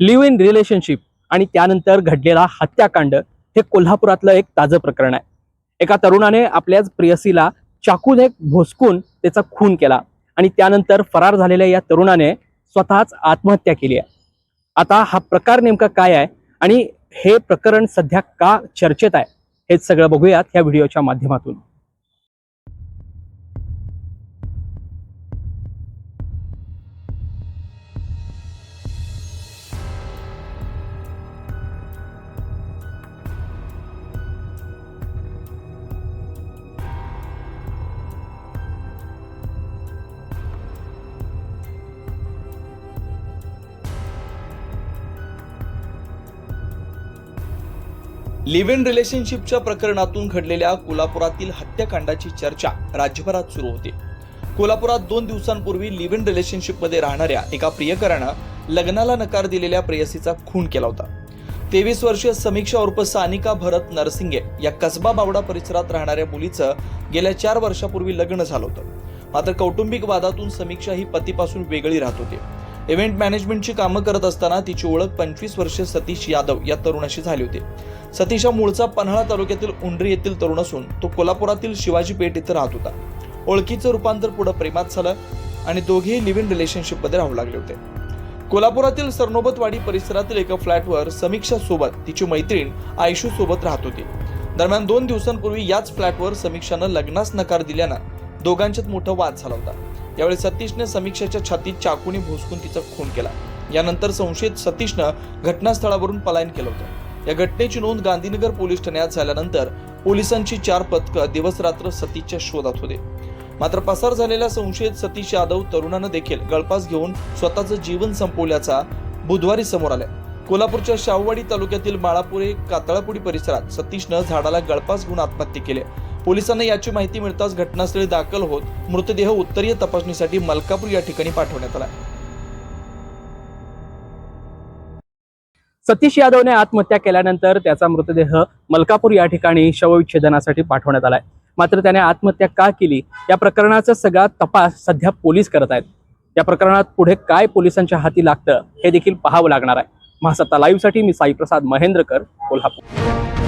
Live in relationship आणि त्यानंतर घडलेला हत्याकांड हे कोल्हापुरातलं एक ताजं प्रकरण आहे. एका तरुणाने आपल्याच प्रेयसीला चाकूने भोसकून त्याचा खून केला आणि त्यानंतर फरार झालेल्या या तरुणाने स्वतःच आत्महत्या केली आहे. आता हा प्रकार नेमका काय आहे आणि हे प्रकरण सध्या का चर्चेत आहे हेच सगळं बघूयात या व्हिडिओच्या माध्यमातून. लिव्ह इन रिलेशनशिपच्या प्रकरणातून घडलेल्या कोल्हापुरातील हत्याकांडाची चर्चा राज्यभरात सुरू होते. कोल्हापुरात दोन दिवसांपूर्वी लिव्ह इन रिलेशनशिपमध्ये राहणाऱ्या एका प्रियकरानं लग्नाला नकार दिलेल्या प्रेयसीचा खून केला होता. तेवीस वर्षीय समीक्षा उर्फ सानिका भरत नरसिंगे या कसबा बावडा परिसरात राहणाऱ्या मुलीचं गेल्या चार वर्षापूर्वी लग्न झालं होतं. मात्र कौटुंबिक वादातून समीक्षा ही पतीपासून वेगळी राहत होती. इव्हेंट मॅनेजमेंटची कामं करत असताना तिची ओळख पंचवीस वर्षे सतीश यादव या तरुणाशी झाली होती. सतीश हा मूळचा पन्हाळा तालुक्यातील उंडरी येथील तरुण असून तो कोल्हापुरातील शिवाजी पेठ इथं राहत होता. ओळखीचं रूपांतर पुढे प्रेमात झालं आणि दोघेही लिव्ह इन रिलेशनशिपमध्ये राहू लागले होते. कोल्हापुरातील सरनोबतवाडी परिसरातील एका फ्लॅटवर समीक्षा सोबत तिची मैत्रीण आयशू सोबत राहत होती. दरम्यान दोन दिवसांपूर्वी याच फ्लॅटवर समीक्षानं लग्नास नकार दिल्यानं दोघांच्यात मोठा वाद झाला होता. यावेळी सतीशने समीक्षाच्या छातीत चाकूने भोसकून तिचा खून केला. यानंतर संशयित सतीशनं घटनास्थळावरून पलायन केलं होतं. या घटनेची नोंद गांधीनगर पोलीस ठाण्यात झाल्यानंतर पोलिसांची चार पथकं दिवसरात्र सतीशच्या शोधात होते. मात्र पसार झालेल्या संशयित सतीश यादव तरुणानं देखील गळपास घेऊन स्वतःचं जीवन संपवल्याचा बुधवारी समोर आलाय. कोल्हापूरच्या शाहूवाडी तालुक्यातील बाळापुरे कातळापुडी परिसरात सतीशनं झाडाला गळपास घेऊन आत्महत्या केली. पोलिसांना याची माहिती मिळताच घटनास्थळी दाखल होत मृतदेह उत्तरीय तपासणीसाठी मलकापूर या ठिकाणी पाठवण्यात आला. सतीश यादवने आत्महत्या केल्यानंतर त्याचा मृतदेह मलकापूर या ठिकाणी शवविच्छेदनासाठी पाठवण्यात आलाय. मात्र त्याने आत्महत्या का केली? या प्रकरणाचा सगळा तपास सध्या पोलीस करत आहेत. या प्रकरणात पुढे काय पोलिसांच्या हाती लागतं हे देखील पाहावं लागणार आहे. महासत्ता लाईव्हसाठी मी साई प्रसाद महेंद्रकर कोल्हापूर.